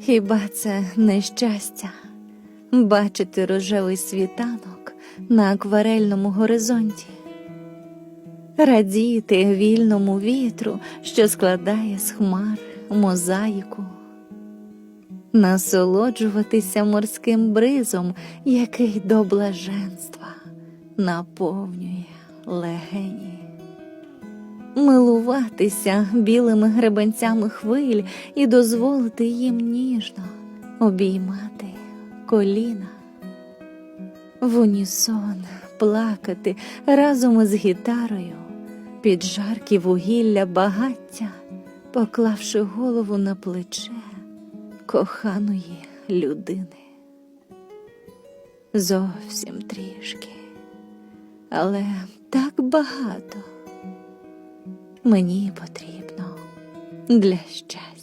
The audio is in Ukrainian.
Хіба це не щастя? Бачити рожевий світанок на акварельному горизонті, радіти вільному вітру, що складає з хмар мозаїку, насолоджуватися морським бризом, який до блаженства наповнює легені милуватися білими гребенцями хвиль і дозволити їм ніжно обіймати коліна, в унісон плакати разом із гітарою під жаркі вугілля багаття, поклавши голову на плече коханої людини. Зовсім трішки, але так багато мені потрібно для щастя.